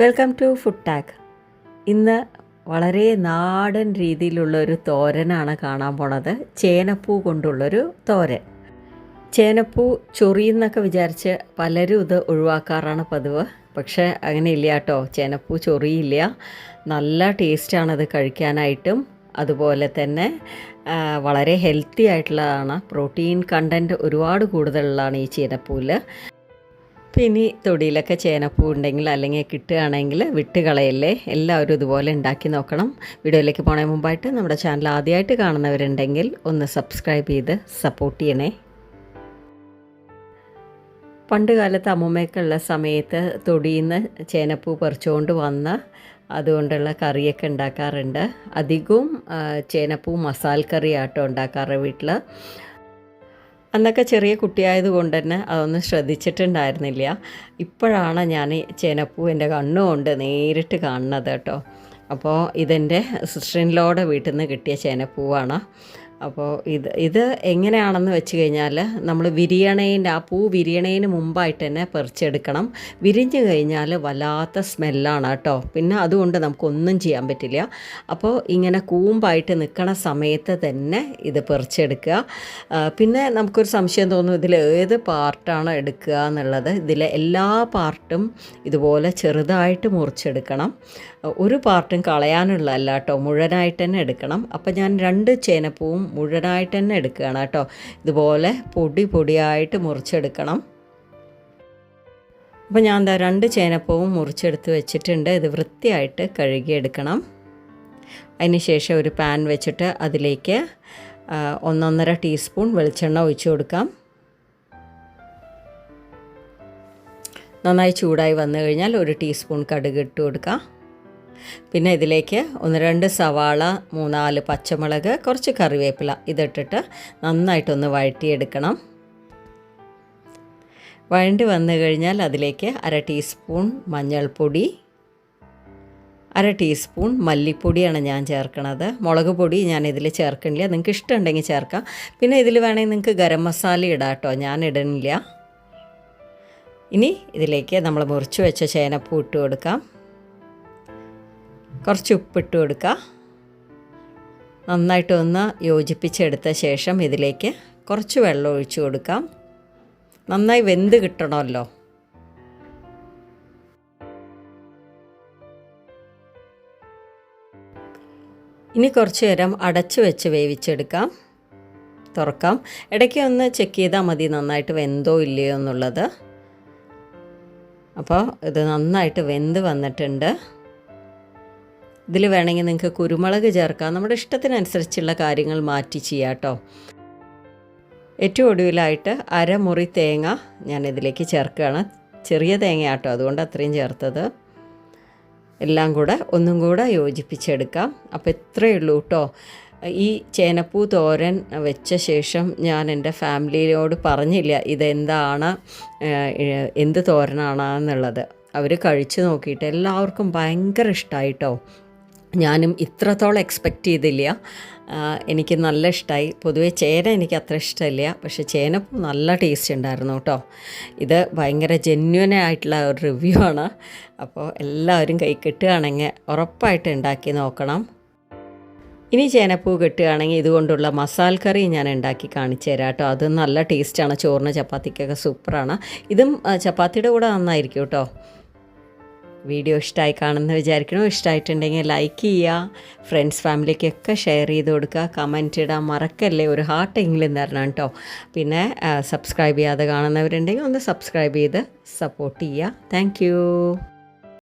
Welcome to food tag. ഇന്ന് വളരെ നാടൻ രീതിയിലുള്ള ഒരു തോരനാണ് കാണാൻ പോണത്. ചേനപ്പൂ കൊണ്ടുള്ളൊരു തോരൻ. ചേനപ്പൂ ചൊറിയെന്നൊക്കെ വിചാരിച്ച് പലരും ഇത് ഒഴിവാക്കാറാണ് പതിവ്. പക്ഷേ അങ്ങനെയില്ല കേട്ടോ. ചേനപ്പൂ ചൊറിയില്ല. നല്ല ടേസ്റ്റാണത് കഴിക്കാനായിട്ടും. അതുപോലെ തന്നെ വളരെ ഹെൽത്തി ആയിട്ടുള്ളതാണ്. പ്രോട്ടീൻ കണ്ടന്റ് ഒരുപാട് കൂടുതലുള്ളതാണ് ഈ ചേനപ്പൂവിൽ ഈ തൊടിയിലൊക്കെ ചേനപ്പൂ ഉണ്ടെങ്കിൽ അല്ലെങ്കിൽ കിട്ടുകയാണെങ്കിൽ വിട്ട് കളയല്ലേ എല്ലാവരും ഇതുപോലെ ഉണ്ടാക്കി നോക്കണം. വീഡിയോയിലേക്ക് പോണേ മുമ്പായിട്ട് നമ്മുടെ ചാനൽ ആദ്യമായിട്ട് കാണുന്നവരുണ്ടെങ്കിൽ ഒന്ന് സബ്സ്ക്രൈബ് ചെയ്ത് സപ്പോർട്ട് ചെയ്യണേ. പണ്ട് കാലത്ത് അമ്മൂമ്മയൊക്കെ സമയത്ത് തൊടിയിൽ നിന്ന് ചേനപ്പൂ പറിച്ചുകൊണ്ട് വന്ന് അതുകൊണ്ടുള്ള കറിയൊക്കെ ഉണ്ടാക്കാറുണ്ട്. അധികവും ചേനപ്പൂ മസാല കറി ആട്ടോ ഉണ്ടാക്കാറ് വീട്ടിൽ അന്നൊക്കെ ചെറിയ കുട്ടിയായതുകൊണ്ട് തന്നെ അതൊന്നും ശ്രദ്ധിച്ചിട്ടുണ്ടായിരുന്നില്ല. ഇപ്പോഴാണ് ഞാൻ ചേനപ്പൂവിന്റെ കണ്ണുകൊണ്ട് നേരിട്ട് കാണുന്നത് കേട്ടോ. അപ്പോൾ ഇതെന്റെ സിസ്റ്ററിൻലോടെ വീട്ടിൽ നിന്ന് കിട്ടിയ ചേനപ്പൂവാണ്. അപ്പോൾ ഇത് ഇത് എങ്ങനെയാണെന്ന് വെച്ച് കഴിഞ്ഞാൽ നമ്മൾ വിരിയണേന്റെ ആ പൂ വിരിയണേന് മുമ്പായിട്ട് തന്നെ പറിച്ചെടുക്കണം. വിരിഞ്ഞു കഴിഞ്ഞാൽ വല്ലാത്ത സ്മെല്ലാണ് കേട്ടോ. പിന്നെ അതുകൊണ്ട് നമുക്കൊന്നും ചെയ്യാൻ പറ്റില്ല. അപ്പോൾ ഇങ്ങനെ കൂമ്പായിട്ട് നിൽക്കണ സമയത്ത് തന്നെ ഇത് പറിച്ചെടുക്കുക. പിന്നെ നമുക്കൊരു സംശയം തോന്നും ഇതിൽ ഏത് പാർട്ടാണ് എടുക്കുക എന്നുള്ളത്. ഇതിലെ എല്ലാ പാർട്ടും ഇതുപോലെ ചെറുതായിട്ട് മുറിച്ചെടുക്കണം. ഒരു പാർട്ടും കളയാനുള്ളതല്ല കേട്ടോ. മുഴുവനായിട്ട് തന്നെ എടുക്കണം. അപ്പോൾ ഞാൻ രണ്ട് ചേനപ്പൂവും മുഴുവനായിട്ട് തന്നെ എടുക്കുകയാണ് കേട്ടോ. ഇതുപോലെ പൊടി പൊടിയായിട്ട് മുറിച്ചെടുക്കണം. അപ്പോൾ ഞാൻ എന്താ രണ്ട് ചേനപ്പവും മുറിച്ചെടുത്ത് വെച്ചിട്ടുണ്ട്. ഇത് വൃത്തിയായിട്ട് കഴുകിയെടുക്കണം. ശേഷം ഒരു പാൻ വെച്ചിട്ട് അതിലേക്ക് ഒന്നൊന്നര ടീസ്പൂൺ വെളിച്ചെണ്ണ ഒഴിച്ച് കൊടുക്കാം. നന്നായി ചൂടായി വന്നു കഴിഞ്ഞാൽ ഒരു ടീസ്പൂൺ കടുക് ഇട്ട് കൊടുക്കാം. പിന്നെ ഇതിലേക്ക് ഒന്ന് രണ്ട് സവാള മൂന്നാൽ പച്ചമുളക് കുറച്ച് കറിവേപ്പില ഇതിട്ടിട്ട് നന്നായിട്ടൊന്ന് വഴറ്റിയെടുക്കണം. വഴണ്ടി വന്നു കഴിഞ്ഞാൽ അതിലേക്ക് അര ടീസ്പൂൺ മഞ്ഞൾപ്പൊടി അര ടീസ്പൂൺ മല്ലിപ്പൊടിയാണ് ഞാൻ ചേർക്കണത്. മുളക് പൊടി ഞാൻ ഇതിൽ ചേർക്കണില്ല. നിങ്ങൾക്ക് ഇഷ്ടമുണ്ടെങ്കിൽ ചേർക്കാം. പിന്നെ ഇതിൽ വേണമെങ്കിൽ നിങ്ങൾക്ക് ഗരം മസാല ഇടാം കേട്ടോ. ഞാൻ ഇടണില്ല. ഇനി ഇതിലേക്ക് നമ്മൾ മുറിച്ച് വെച്ച ചേനപ്പൂ ഇട്ട് കൊടുക്കാം. കുറച്ച് ഉപ്പിട്ട് കൊടുക്കുക. നന്നായിട്ടൊന്ന് യോജിപ്പിച്ചെടുത്ത ശേഷം ഇതിലേക്ക് കുറച്ച് വെള്ളം ഒഴിച്ചു കൊടുക്കാം. നന്നായി വെന്ത് കിട്ടണമല്ലോ. ഇനി കുറച്ച് നേരം അടച്ചു വെച്ച് വേവിച്ചെടുക്കാം. തുറക്കാം. ഇടയ്ക്ക് ഒന്ന് ചെക്ക് ചെയ്താൽ മതി നന്നായിട്ട് വെന്തോ ഇല്ലയോ എന്നുള്ളത്. അപ്പോൾ ഇത് നന്നായിട്ട് വെന്ത് വന്നിട്ടുണ്ട്. ഇതിൽ വേണമെങ്കിൽ നിങ്ങൾക്ക് കുരുമുളക് ചേർക്കാം. നമ്മുടെ ഇഷ്ടത്തിനനുസരിച്ചുള്ള കാര്യങ്ങൾ മാറ്റി ചെയ്യാം കേട്ടോ. ഏറ്റവും ഒടുവിലായിട്ട് അരമുറി തേങ്ങ ഞാൻ ഇതിലേക്ക് ചേർക്കുകയാണ്. ചെറിയ തേങ്ങയാട്ടോ അതുകൊണ്ട് അത്രയും ചേർത്തത്. എല്ലാം കൂടെ ഒന്നും കൂടെ യോജിപ്പിച്ചെടുക്കാം. അപ്പോൾ ഇത്രയേ ഉള്ളൂ കേട്ടോ. ഈ ചേനപ്പൂ തോരൻ വെച്ച ശേഷം ഞാൻ എന്റെ ഫാമിലിയോട് പറഞ്ഞില്ല ഇതെന്താണ് എന്ത് തോരനാണ് എന്നുള്ളത്. അവർ കഴിച്ചു നോക്കിയിട്ട് എല്ലാവർക്കും ഭയങ്കര ഇഷ്ടമായിട്ടോ ഞാനും ഇത്രത്തോളം എക്സ്പെക്റ്റ് ചെയ്തില്ല. എനിക്ക് നല്ല ഇഷ്ടമായി പൊതുവേ ചേന എനിക്ക് അത്ര ഇഷ്ടമില്ല. പക്ഷെ ചേന നല്ല ടേസ്റ്റ് ഉണ്ടായിരുന്നു കേട്ടോ. ഇത് ഭയങ്കര ജെന്യുവൻ ആയിട്ടുള്ള ഒരു റിവ്യൂ ആണ്. അപ്പോൾ എല്ലാവരും കൈ കിട്ടുകയാണെങ്കിൽ ഉറപ്പായിട്ട് ഉണ്ടാക്കി നോക്കണം. ഇനി ചേനപ്പൂ കിട്ടുകയാണെങ്കിൽ ഇതുകൊണ്ടുള്ള മസാല കറി ഞാൻ ഉണ്ടാക്കി കാണിച്ചു തരാം കേട്ടോ. അത് നല്ല ടേസ്റ്റാണ് ചോറിന് ചപ്പാത്തിക്കൊക്കെ സൂപ്പറാണ് ഇതും ചപ്പാത്തിയുടെ കൂടെ നന്നായിരിക്കും കേട്ടോ. വീഡിയോ ഇഷ്ടമായി കാണുമെന്ന് വിചാരിക്കണം? ഇഷ്ടമായിട്ടുണ്ടെങ്കിൽ ലൈക്ക് ചെയ്യുക. ഫ്രണ്ട്സ് ഫാമിലിക്കൊക്കെ ഷെയർ ചെയ്ത് കൊടുക്കുക. കമന്റ് ഇടാൻ മറക്കല്ലേ? ഒരു ഹാർട്ടെങ്കിലും തരണം കേട്ടോ. പിന്നെ സബ്സ്ക്രൈബ് ചെയ്യാതെ കാണുന്നവരുണ്ടെങ്കിൽ ഒന്ന് സബ്സ്ക്രൈബ് ചെയ്ത് സപ്പോർട്ട് ചെയ്യുക. താങ്ക്